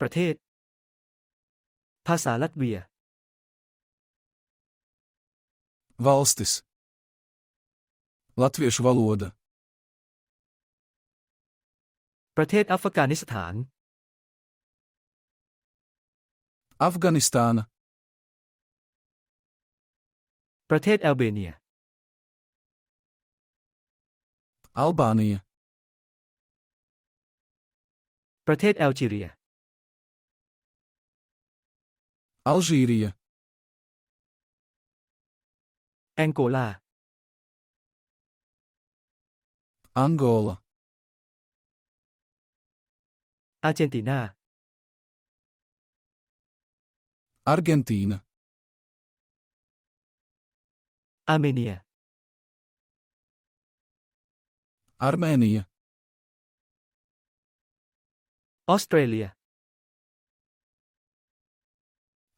ประเทศ ภาษาลัตเวีย Valstis. Latviešu valoda. ประเทศอัฟกานิสถาน Afganistāna. ประเทศแอลเบเนีย Albānija. ประเทศแอลจีเรีย Alžīrija. แองโกลา Angola. อาร์เจนตินา Argentīna. อาร์เมเนีย Armēnija. ออสเตรเลีย Austrālija. ประเทศออสเตรีย Austrija. อาเซอร์ไ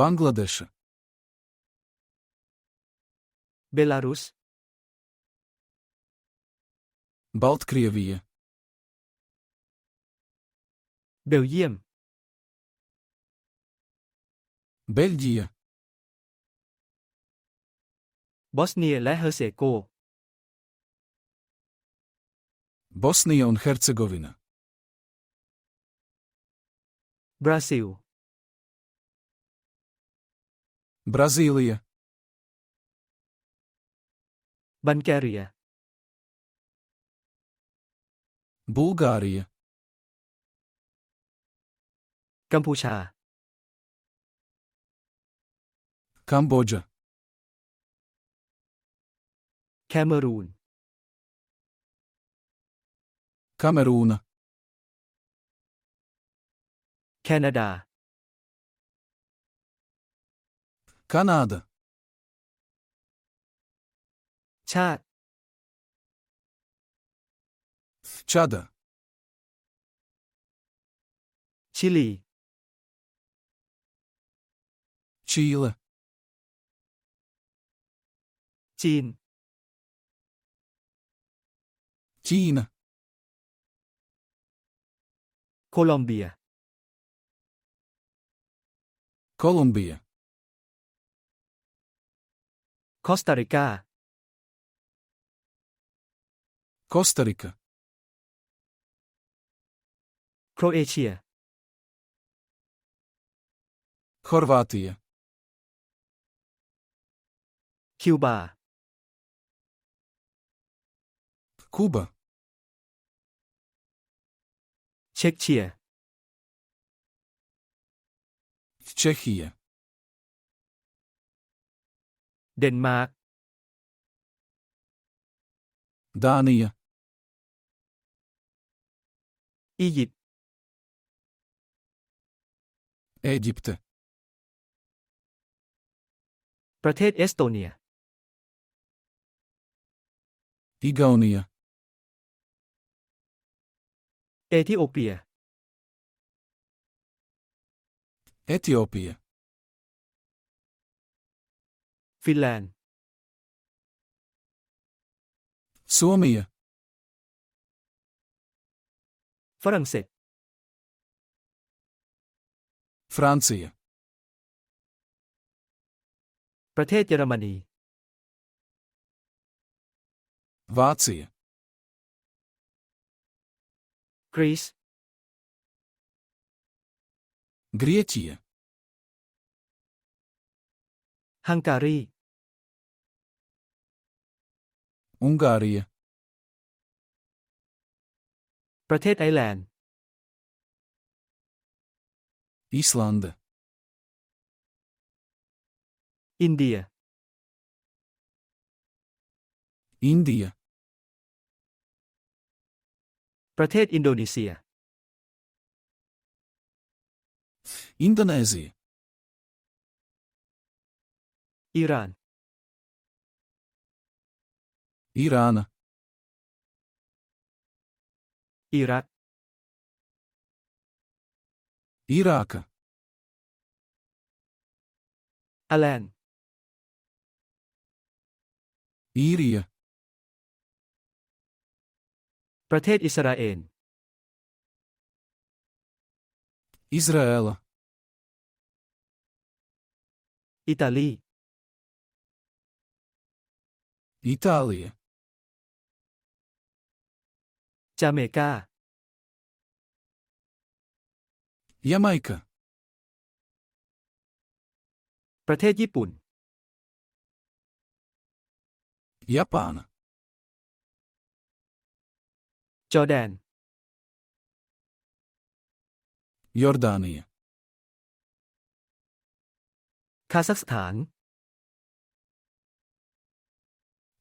Bangladeša. เบลารุส Baltkrievija. เบลเยียม Beļģija. บอสเนียและเฮอร์เซโก Bosnija un Hercegovina. บ ราซิล Brazīlija. บัลแ Kanāda. ชาติ Čada. ชิลี Čīle. จีน Ķīna. โคลอมเบีย Kolumbija. คอสตาริกา Kostarika. โเดนมาร์ก Dānija. อียิปต์ Eģipte. ประเทศเอสโตเนีย Igaunija. เอธิโอเปีย Etiopija. ฟินแลนด์ Somija. ฝรั่งเศส Francija. ประเทศเยอรมนี Vācija. กรีซ Grieķija. ฮังการี Ungārija. ประเทศไอร์แลนด์ Īslande. อินเดีย Indija. ประเทศอินโดนีเซีย Indonēzija, อิหร่าน Irāna, อิรัก Irāka, อาแลนด์ Īrija, ประเทศอิสราเอล Izraēla, อิต จาเมกา Jamaika, ประเทศญี่ปุ่น Japāna, จอร์แดน Jordānija, คาซัคสถาน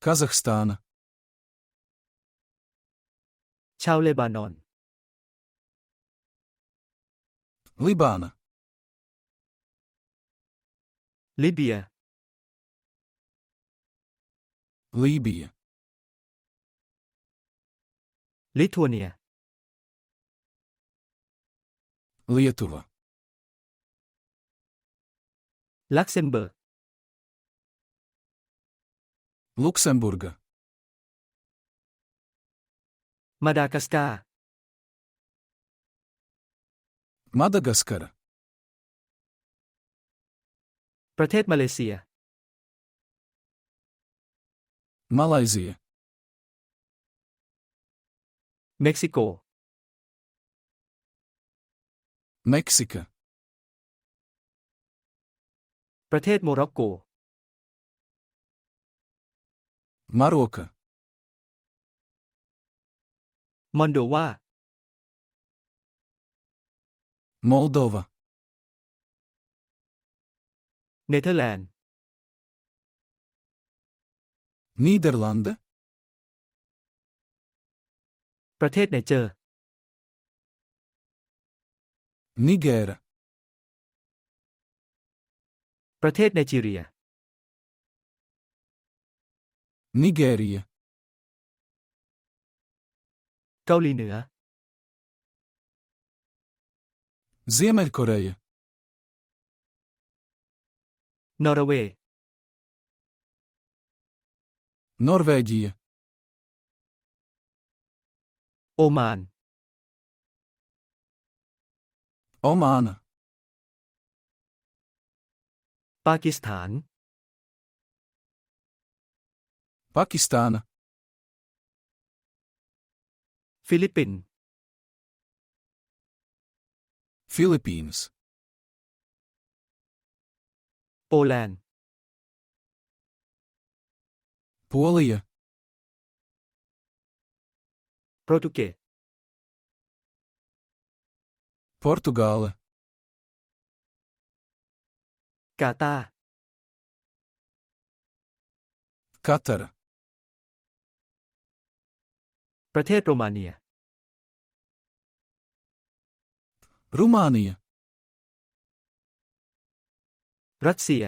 Kazahstāna, ชาวเลบานอน Libāna, ลิเบีย Lībija, ลิทัวเนีย Lietuva, ลักเซมเบิร์ก Luksemburga, มาดากัสการ์ Madagaskara, ประเทศมาเลเซีย Malaizija, เม็กซิโก Meksika, ประเทศโมร็อกโก Maroka, มอนโดวา Moldova, เนเธอร์แลนด์ Nīderlande, ประเทศไนเจอร์ Nigēra, ประเทศไนจีเรีย Nigērija, เกาหลีเหนือ Ziemeļkoreja, นอร์เวย์ Norvēģija, โอมาน Omāna, ปากีสถาน Pakistāna, ส Portugāle, กาตาร์ Katara, ประเทศโรมาเนีย Rumānija, รัสเซีย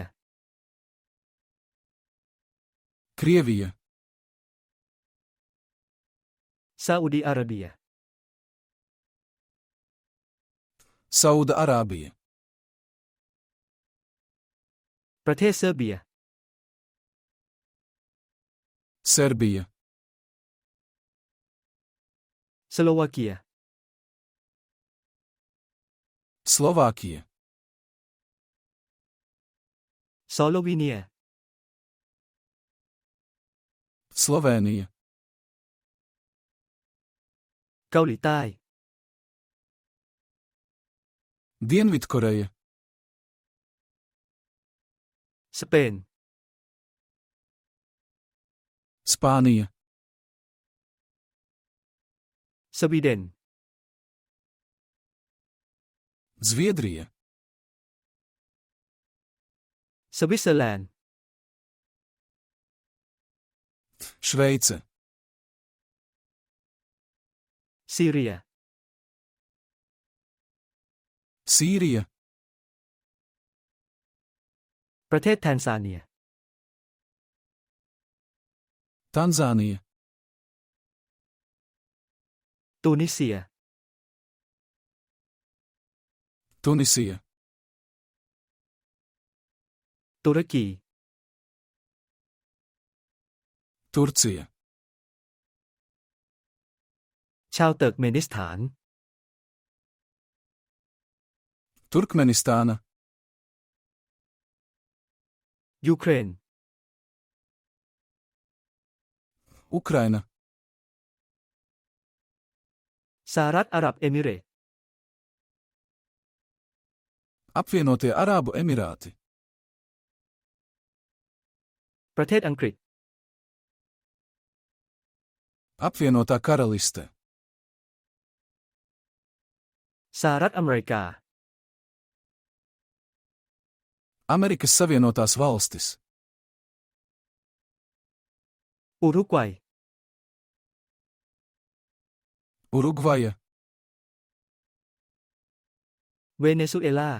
Krievija, ซาอุดีอาระเบีย Sauda Arābija, ประเทศเซอร์เบีย Serbija, ส ใต้ Dienvidkoreja, สเปน Spānija, ส ซีเรีย Sīrija, ประเทศแทนซาเนีย Tanzānija, ตูนิเซีย Tunisija, ตุรกี Turcija, ชาวเติร์กเมนิสถาน Turkmenistāna, ยูเครน Ukraina, สหรัฐอาหรับเอมิเรต Apvienotie Arābu Emirāti, ประเทศอังกฤษ Apvienotā Karaliste, สหรัฐอเมริกา Amerikas Savienotās Valstis, อุรุกวัย Urugvaja, เวเนซุเอลา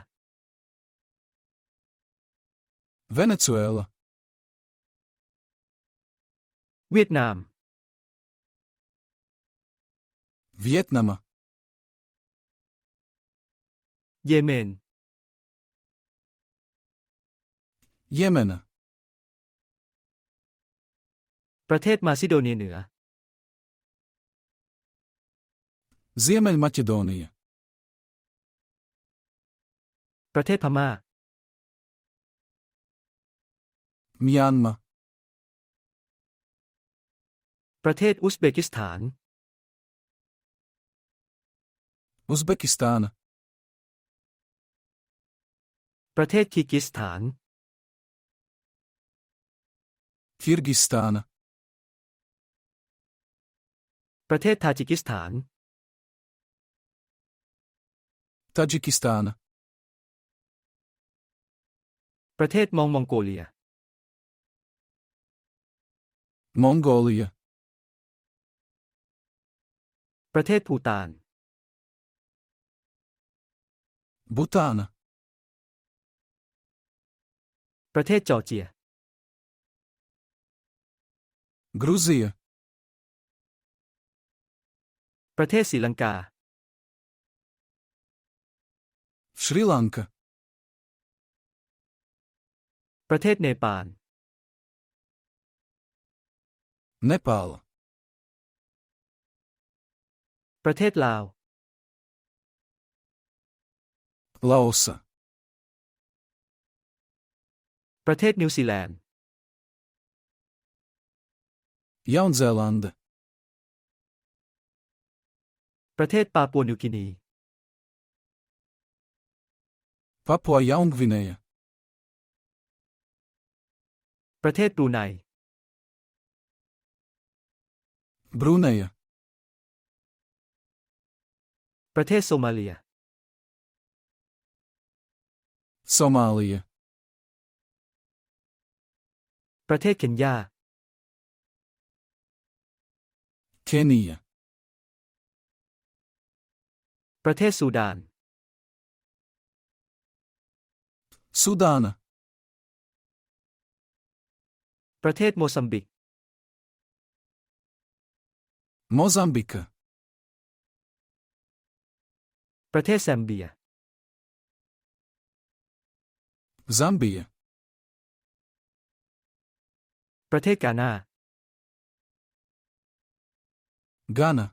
Venecuēla, เวียดนาม Vietnama, เยเมน Jemena, ประเทศมาซิโดเนียเหนือ Ziemeļmaķedonija, ประเทศพม่า Mjanma, ประเทศอุซเบกิสถาน Uzbekistāna, ประเทศคีร์กิสถาน Kirgistāna, ประเทศทาจิกิสถาน Taģikistāna, ประเทศมองมองโกเลีย Mongolija, ประเทศภูตาน Butāna, ประเทศจอร์เจีย Gruzija, ประเทศศรีลังกา Šrilanka, ประเทศเนปาล Nepāla, ประเทศลาว Lausa, ประเทศนิวซีแลนด์ Jaunzēlande, ประเทศปาปัวนิวกินี Papua Jaungvinēja, ประเทศบรูไน Bruneja, ประเทศโซมาเลีย Somālija, ประเทศเคนยา Kenija, ประเทศซูดาน Sudāna, ประเทศโมซัมบิก Mozambika, ประเทศแซมเบีย Zambija, ประเทศกานา Gana,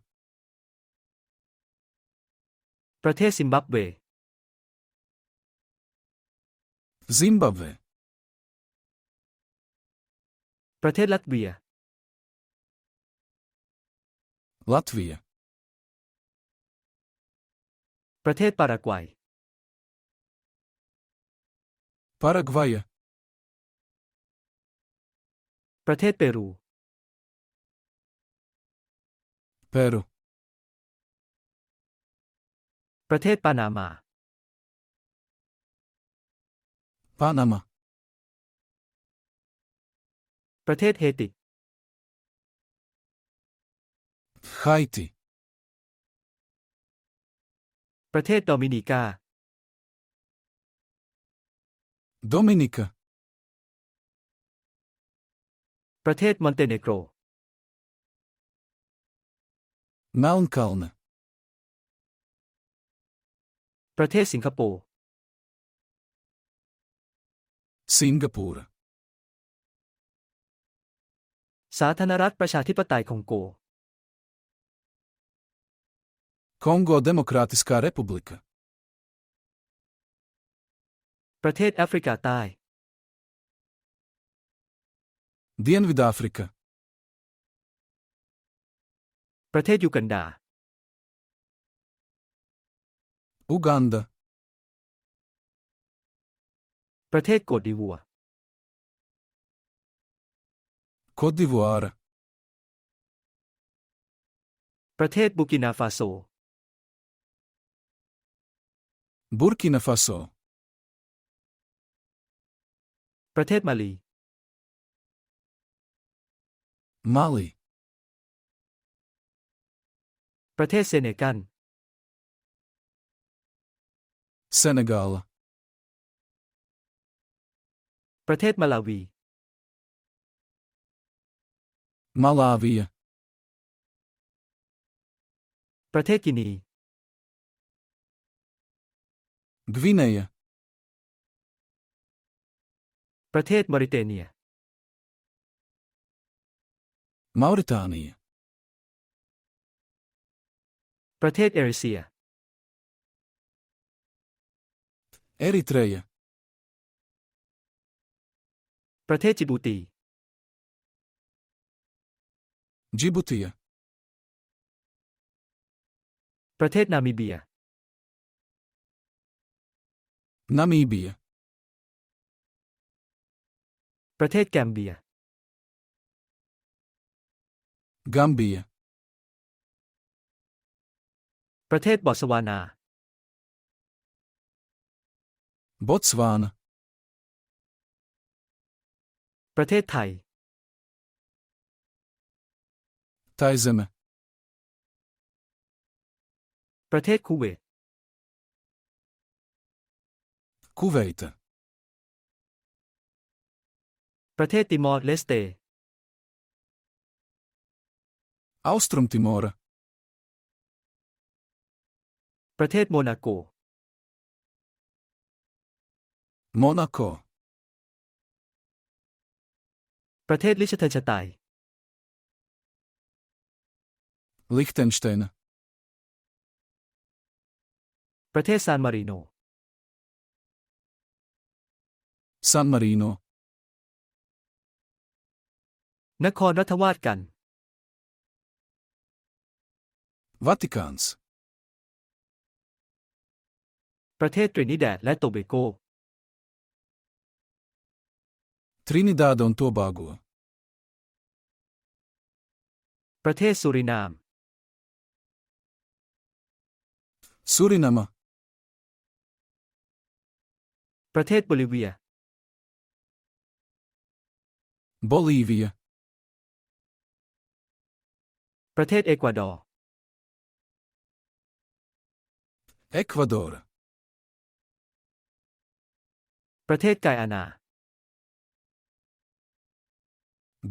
ประเทศซิมบับเว Zimbabve, ประเทศลัตเวีย Latvija, ประเทศปารากวัย Paragvaja, ประเทศเปรู Peru, ประเทศปานามา Panama, ประเทศเฮติ Haiti, ประเทศโดมินิกา Dominika, ประเทศมอนเตเนโกร Melnkalne, ประเทศสิงคโปร์ Singapūra, สาธารณรัฐประชาธิปไตยคองโก Kongo Demokrātiskā republika, ประเทศแอฟริกาใต้ Dienvidāfrika, ประเทศยูกันดา Uganda, ประเทศโกดดิวัว Kodivuāra, ประเทศบูกินาฟาโซ Burkina Faso, ประเทศมาลี Mali, ประเทศเซเนกัล Senegāla, ประเทศมาลาวี Malāvija, ประเทศกินี Gvineja, ประเทศมอริเตเนีย Mauritānija, ประเทศเอริเซีย Eritreja, ประเทศจิบูตี Džibutija, ประเทศนามิเบีย Namībija, ประเทศแกมเบีย Gambija, ประเทศบอตสวานา Botsvāna, ประเทศไทย Taizeme, ประเทศคูเวต Kuveita, ประเทศติมอร์เลสเต Austrumtimora, ประเทศโมนาโก Monaco, ประเทศลิชเทนสไตน์ Lihtenšteina, ประเทศซานมาริโน San Marino, นครรัฐวาสกัน Vatikāns, ประเทศตรินิแดดและโตเบโก Trinidāda un Tobago, ประเทศสุรินาม Surinama, ประเทศโบลิเวีย Bolīvija, ประเทศเอกวาดอร์ Ekvadora, ประเทศไกอานา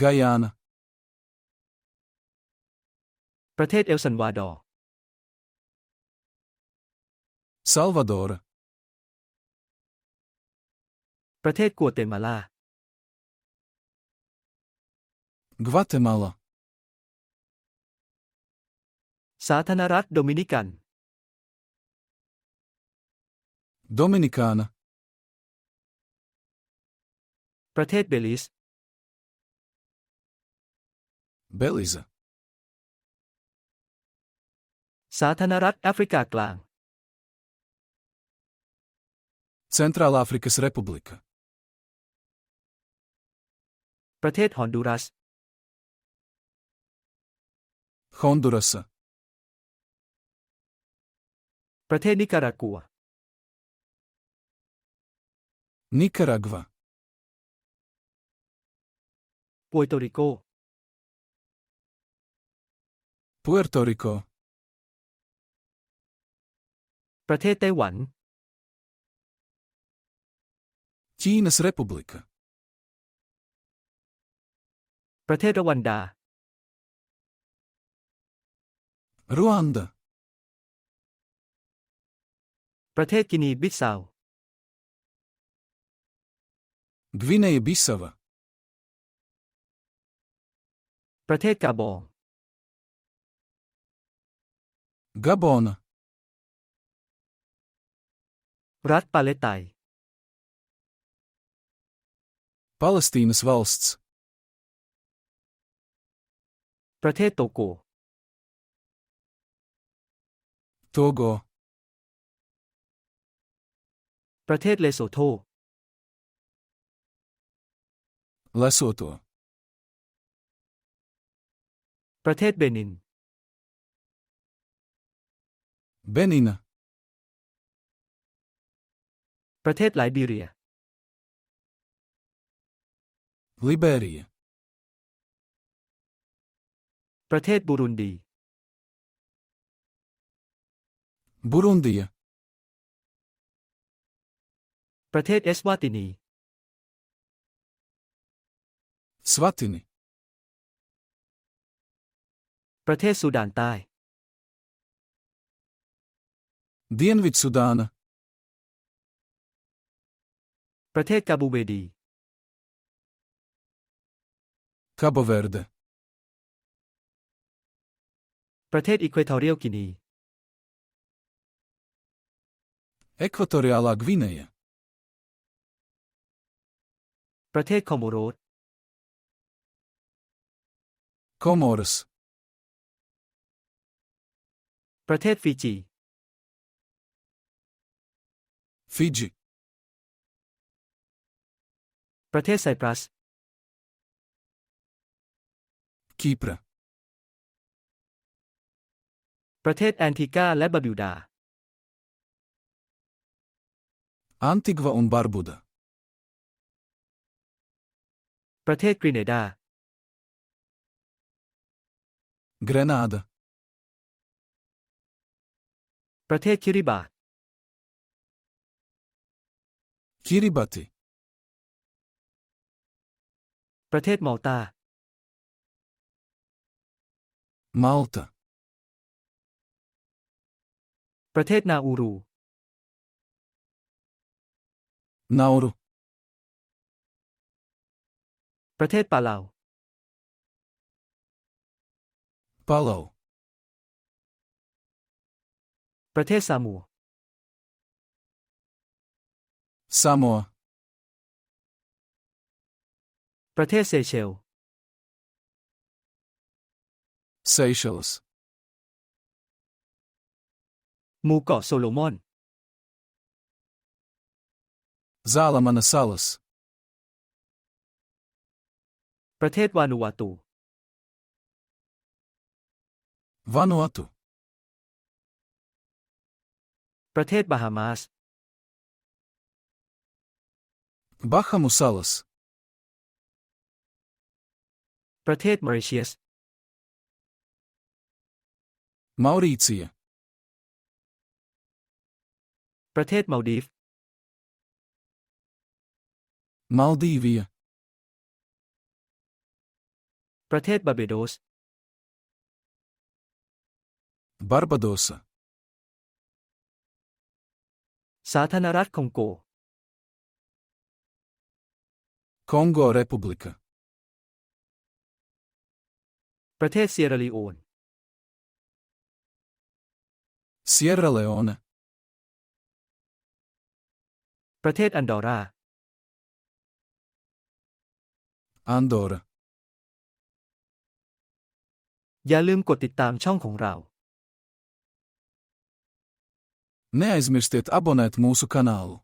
Gajāna, ประเทศเอลซันวาดอร์ Salvadora, ประเทศกัวเตมาลา Gvatemala, สาธารณรัฐโดมินิกัน Dominikāna, ประเทศเบลิส Belize, สาธารณรัฐแอฟริกากลาง Centrālāfrikas Republika, ประเทศฮอนดูรัส Hondurasa, ประเทศนิการากัว Nikaragva, ปัวโตริโก Puerto Rico, ประเทศไต้หวัน Ķīnas Republika, ประเทศรวันดา Руанда. ประเทศกินีบิสซาว Гвинея Бисава. ประเทศกาบอง Габона. รัฐปาเลตไตน์ Palestīnas valsts. ประเทศโตโก Togo. ประเทศเลโซโธ Lesoto. ประเทศเบนิน Benina. ประเทศไลบีเรีย Liberija. ประเทศบูรุนดี Burundija. ประเทศเอสวาตินี Svatini. ประเทศสุดานใต้ Dienvidsudāna. ประเทศกาบูเวดี Cabo Verde. ประเทศอีควอทอเรียลกินี Ekvatoriālā Gvineja. ประเทศคอมโมโรส Komoras. ประเทศฟิจี Fidži. ประเทศไซปรัส Kipra. ประเทศแอนทิกาและบาบิวดา Antigva un Barbuda. ประเทศกรีเนดา Grenāda. ประเทศคิริบาต Kiribati. ประเทศมัลตา Malta. ประเทศนาอูรู Nauru. ประเทศปาเลา Palau. ประเทศซามัว Samoa. ประเทศเซเชล Seychelles. หมู่เกาะโซโลมอน Zālamana salas. ประเทศวานูวาตู Vanuatu. ประเทศบาฮามาส Bahamu salas. ประเทศมอริเชียส Maurīcija. ประเทศมาลดีฟ Maldīvija. ประเทศบาร์เบโดส Barbadosa. สาธารณรัฐคองโก Kongo Republika. ประเทศเซียราลีโอน Sierra Leone. ประเทศอันดอรา Andora. อย่าลืมกดติดตามช่องของเรา Neaizmirstiet abonēt mūsu kanālu.